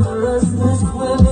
restless quivering.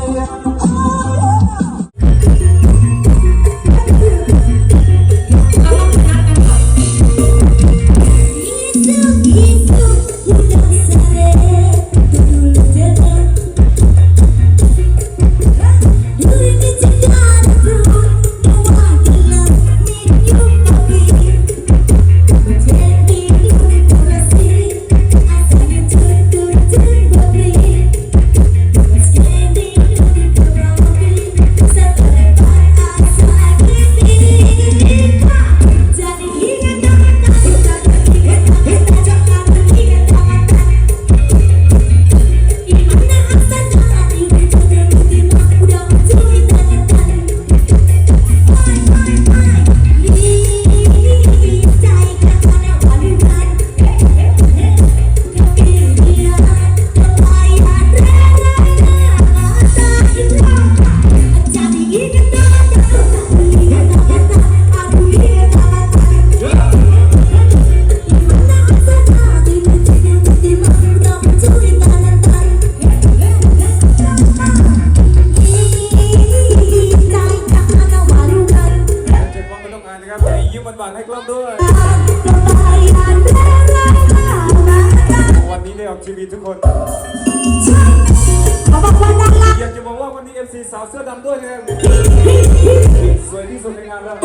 หวานๆให้กล้องด้วย วันนี้ได้ออกทีวีทุกคนอยากจะบอกว่าวันนี้เอฟซีสาวเสื้อดำด้วยเนี่ยสวยที่สุดในงานแล้ว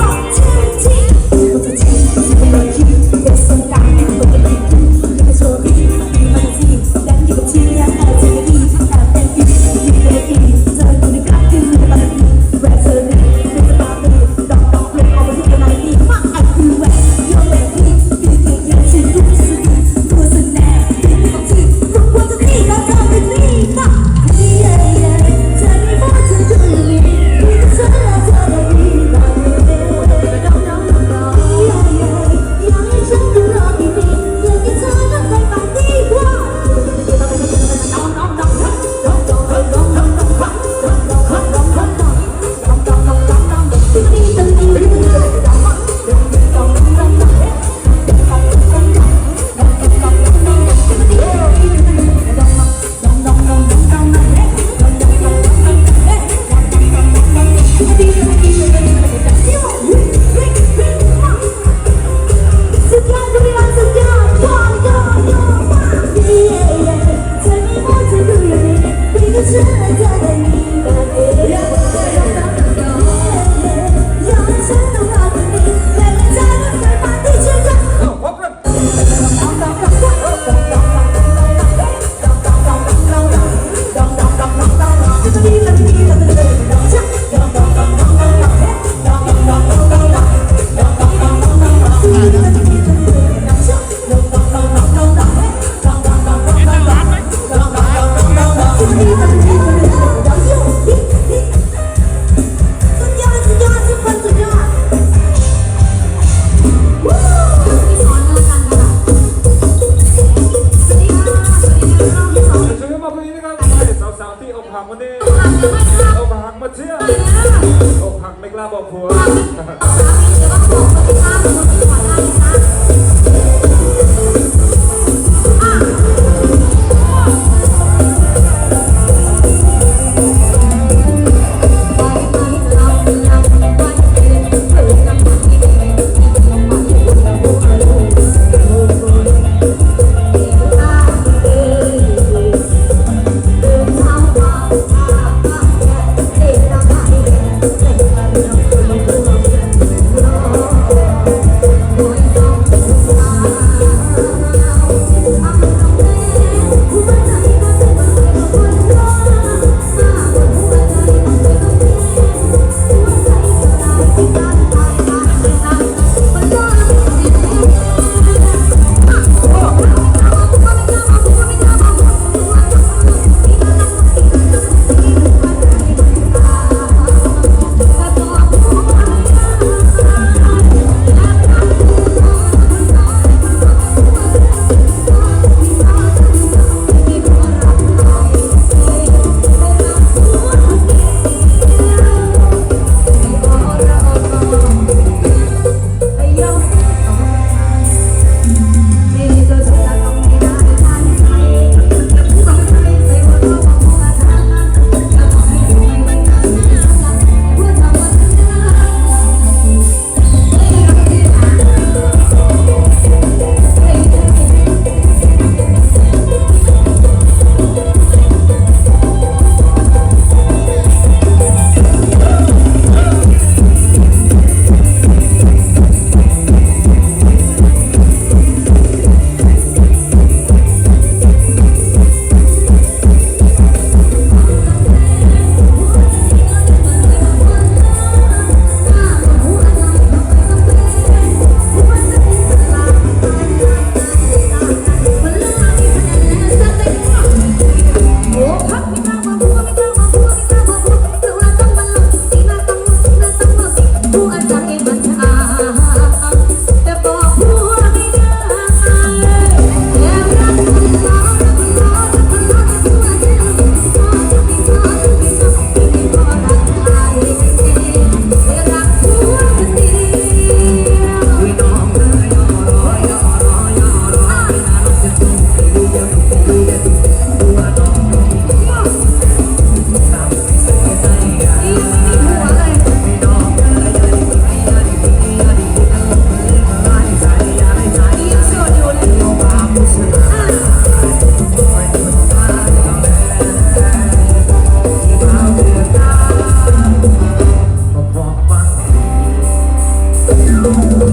บอกฉันที เชื่ออกหักไม่กล้าบอกผัว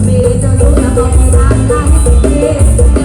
เมจะรู้นะบอกให้ทางให้สุด